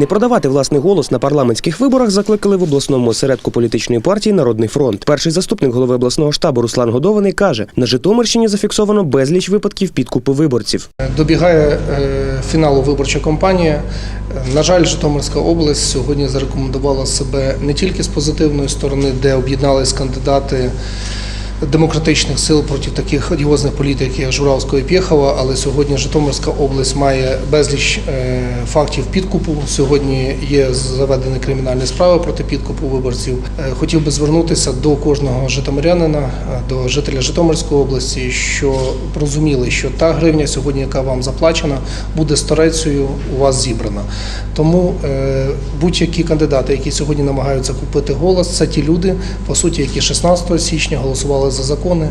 Не продавати власний голос на парламентських виборах закликали в обласному осередку політичної партії Народний фронт. Перший заступник голови обласного штабу Руслан Годований каже: на Житомирщині зафіксовано безліч випадків підкупу виборців. Добігає е, фіналу виборча кампанія. На жаль, Житомирська область сьогодні зарекомендувала себе не тільки з позитивної сторони, де об'єднались кандидати демократичних сил проти таких одіозних політиків, як Журавського і Пєхова, але сьогодні Житомирська область має безліч е, фактів підкупу. Сьогодні є заведені кримінальні справи проти підкупу виборців. Е, Хотів би звернутися до кожного житомирянина, е, до жителя Житомирської області, що розуміли, що та гривня сьогодні, яка вам заплачена, буде сторецею у вас зібрана. Тому будь-які кандидати, які сьогодні намагаються купити голос, це ті люди, по суті, які 16 січня голосували за закони,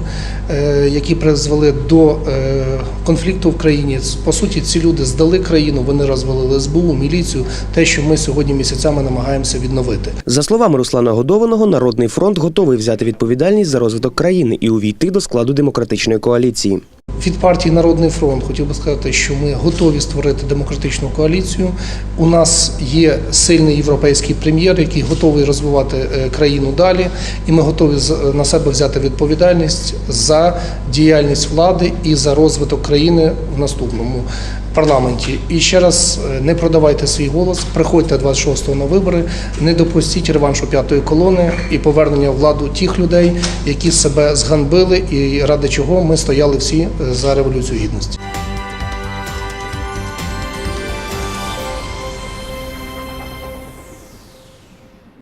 е, які призвели до е, конфлікту в країні. По суті, ці люди здали країну, вони розвалили СБУ, міліцію, те, що ми сьогодні місяцями намагаємося відновити. За словами Руслана Годованого, Народний фронт готовий взяти відповідальність за розвиток країни і увійти до складу демократичної коаліції. Від партії Народний фронт хотів би сказати, що ми готові створити демократичну коаліцію. У нас є сильний європейський прем'єр, який готовий розвивати е, країну далі, і ми готові з- на себе взяти відповідальність за діяльність влади і за розвиток країни в наступному парламенті. І ще раз е, не продавайте свій голос, приходьте 26-го на вибори, не допустіть реваншу п'ятої колони і повернення владу тих людей, які себе зганбили, і ради чого ми стояли всі е, за революцію гідності.